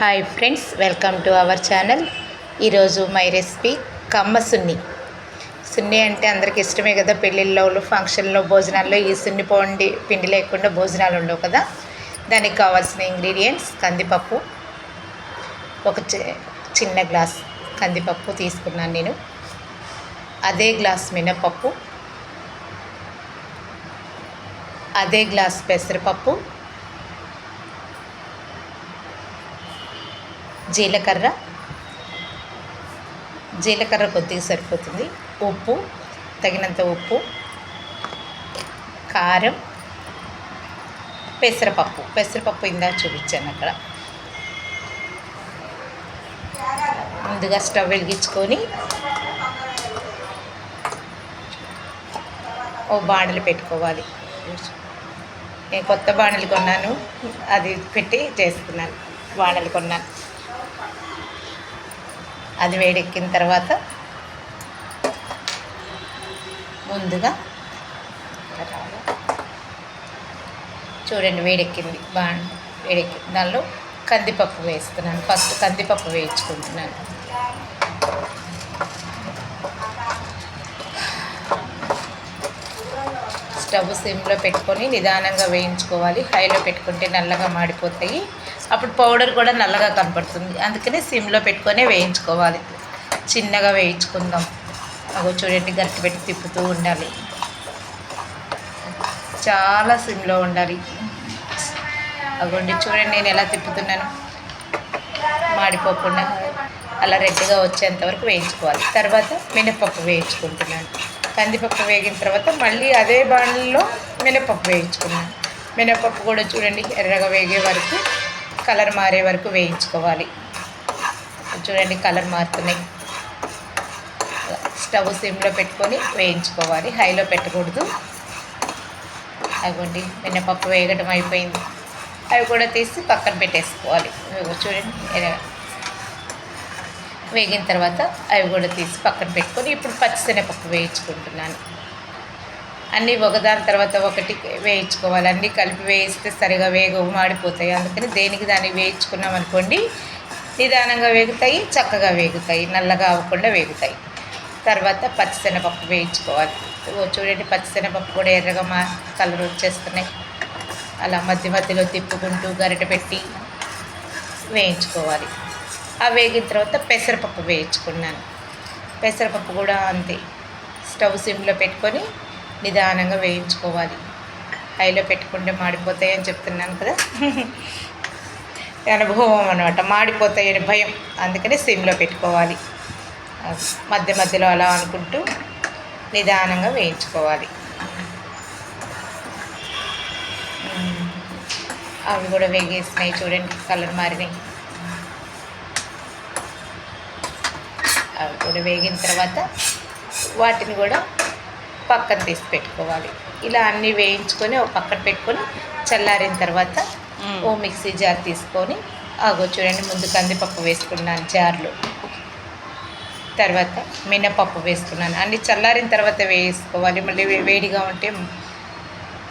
Hi friends welcome to our channel ఈరోజు my recipe కమ్మ సున్ని. సున్ని అంటే అందరికి ఇష్టమే కదా పెళ్ళిళ్ళలో ఫంక్షన్లో భోజనాల్లో ఈ సున్ని పోండి పిండి లేకుండా భోజనాలు ఉండవు కదా. దానికి కావాల్సిన ఇంగ్రీడియంట్స్ కందిపప్పు. ఒక చి- చిన్న గ్లాస్ కందిపప్పు తీసుకున్నాను నేను. అదే గ్లాస్ మినపప్పు. అదే గ్లాస్ పెసరపప్పు. జీలకర్ర. జీలకర్ర కొద్దిగా సరిపోతుంది. ఉప్పు తగినంత ఉప్పు కారం పెసరపప్పు. పెసరపప్పు ఇందాక చూపించాను అక్కడ. ముందుగా స్టవ్ వెలిగించుకొని ఓ బాణలు పెట్టుకోవాలి. నేను కొత్త బాణలు కొన్నాను. అది పెట్టి చేసుకున్నాను. బాణలు కొన్నాను. అది వేడెక్కిన తర్వాత ముందుగా చూడండి వేడెక్కింది బాగా వేడెక్కింది. దానిలో కందిపప్పు వేస్తున్నాను. ఫస్ట్ కందిపప్పు వేయించుకుంటున్నాను. స్టవ్ సిమ్లో పెట్టుకొని నిదానంగా వేయించుకోవాలి. హైలో పెట్టుకుంటే నల్లగా మాడిపోతాయి. అప్పుడు పౌడర్ కూడా నల్లగా కనపడుతుంది. అందుకనే సిమ్లో పెట్టుకొని వేయించుకోవాలి. చిన్నగా వేయించుకుందాం. అగో చూడండి గట్టి పెట్టి తిప్పుతూ ఉండాలి. చాలా సిమ్లో ఉండాలి. అగోండి చూడండి నేను ఎలా తిప్పుతున్నాను. మాడిపోకుండా అలా రెడ్గా వచ్చేంత వరకు వేయించుకోవాలి. తర్వాత మినపప్పు వేయించుకుంటున్నాను. కందిపప్పు వేగిన తర్వాత మళ్ళీ అదే బాణల్లో మినపప్పు వేయించుకున్నాను. మినపప్పు కూడా చూడండి ఎర్రగా వేగే వరకు కలర్ మారే వరకు వేయించుకోవాలి. చూడండి కలర్ మారుతున్నాయి. స్టవ్ సిమ్లో పెట్టుకొని వేయించుకోవాలి. హైలో పెట్టకూడదు. అవ్వండి మినపప్పు వేగడం అయిపోయింది. అవి కూడా తీసి పక్కన పెట్టేసుకోవాలి. చూడండి వేగిన తర్వాత అవి కూడా తీసి పక్కన పెట్టుకొని ఇప్పుడు పచ్చిశనగపప్పు వేయించుకుంటున్నాను. అన్నీ ఒకదాని తర్వాత ఒకటి వేయించుకోవాలి. అన్నీ కలిపి వేయిస్తే సరిగా వేగవు మాడిపోతాయి. అందుకని దేనికి దాన్ని వేయించుకున్నాం అనుకోండి నిదానంగా వేగుతాయి చక్కగా వేగుతాయి నల్లగా అవ్వకుండా వేగుతాయి. తర్వాత పచ్చిశనగపప్పు వేయించుకోవాలి. ఓ చూడండి పచ్చిశనగపప్పు కూడా ఎర్రగా మా కలర్ వచ్చేస్తున్నాయి. అలా మధ్య మధ్యలో తిప్పుకుంటూ గరిట పెట్టి వేయించుకోవాలి. ఆ వేగిన తర్వాత పెసరపప్పు వేయించుకున్నాను. పెసరపప్పు కూడా అంతే. స్టవ్ సిమ్లో పెట్టుకొని నిదానంగా వేయించుకోవాలి. హైలో పెట్టుకుంటే మాడిపోతాయి అని చెప్తున్నాను కదా. అనుభవం అనమాట మాడిపోతాయని భయం. అందుకని సిమ్లో పెట్టుకోవాలి. మధ్య మధ్యలో అలా అనుకుంటూ నిదానంగా వేయించుకోవాలి. అవి కూడా వేగేసినాయి చూడండి కలర్ మారినాయి. అవి కూడా వేగిన తర్వాత వాటిని కూడా పక్కన తీసి పెట్టుకోవాలి. ఇలా అన్నీ వేయించుకొని ఒక పక్కన పెట్టుకొని చల్లారిన తర్వాత ఓ మిక్సీ జార్ తీసుకొని ఆగో చూడండి ముందు కందిపప్పు వేసుకున్నాను జార్లో. తర్వాత మినపప్పు వేసుకున్నాను. అన్ని చల్లారిన తర్వాత వేసుకోవాలి. మళ్ళీ వేడిగా ఉంటే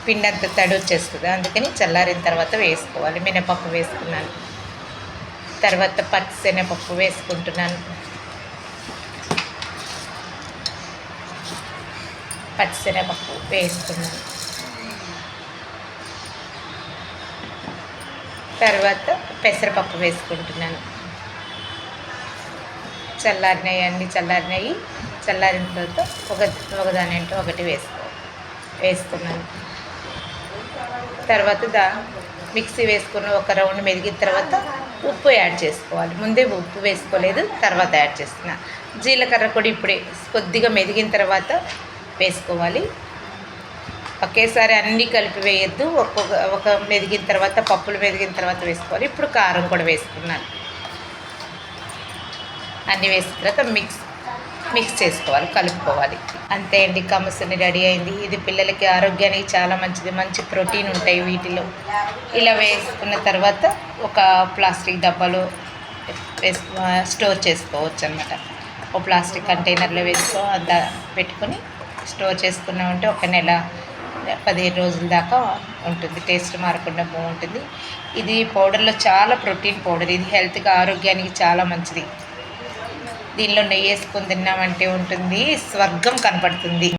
పిండి అంత తడి వచ్చేస్తుంది. అందుకని చల్లారిన తర్వాత వేసుకోవాలి. మినపప్పు వేసుకున్నాను. తర్వాత పచ్చిశనగపప్పు వేసుకుంటున్నాను. పచ్చిశనగపప్పు వేసుకున్నాను. తర్వాత పెసరపప్పు వేసుకుంటున్నాను. చల్లారినాయి అన్ని చల్లారినాయి చల్లారిన తర్వాత ఒక ఒకదాని అంటే ఒకటి వేసుకో వేసుకున్నాను. తర్వాత దా మిక్సీ వేసుకుని ఒక రౌండ్ మెదిగిన తర్వాత ఉప్పు యాడ్ చేసుకోవాలి. ముందే ఉప్పు వేసుకోలేదు తర్వాత యాడ్ చేస్తున్నా. జీలకర్ర కూడా ఇప్పుడే కొద్దిగా మెదిగిన తర్వాత వేసుకోవాలి. ఒకేసారి అన్నీ కలిపి వేయద్దు. ఒక్కొక్క ఒక మెదిగిన తర్వాత పప్పులు మెదిగిన తర్వాత వేసుకోవాలి. ఇప్పుడు కారం కూడా వేసుకున్నాను. అన్నీ వేసిన తర్వాత మిక్స్ మిక్స్ చేసుకోవాలి కలుపుకోవాలి. అంతే అండి కమసుని రెడీ అయింది. ఇది పిల్లలకి ఆరోగ్యానికి చాలా మంచిది. మంచి ప్రోటీన్ ఉంటాయి వీటిలో. ఇలా వేసుకున్న తర్వాత ఒక ప్లాస్టిక్ డబ్బాలో వేసు స్టోర్ చేసుకోవచ్చు అనమాట ఒక ప్లాస్టిక్ కంటైనర్లో వేసుకో అంత పెట్టుకొని స్టోర్ చేసుకున్నామంటే ఒక నెల పదిహేను రోజుల దాకా ఉంటుంది. టేస్ట్ మారకుండా బాగుంటుంది. ఇది పౌడర్లో చాలా ప్రోటీన్ పౌడర్. ఇది హెల్త్కి ఆరోగ్యానికి చాలా మంచిది. దీనిలో నెయ్యి వేసుకొని తిన్నామంటే ఉంటుంది. స్వర్గం కనపడుతుంది.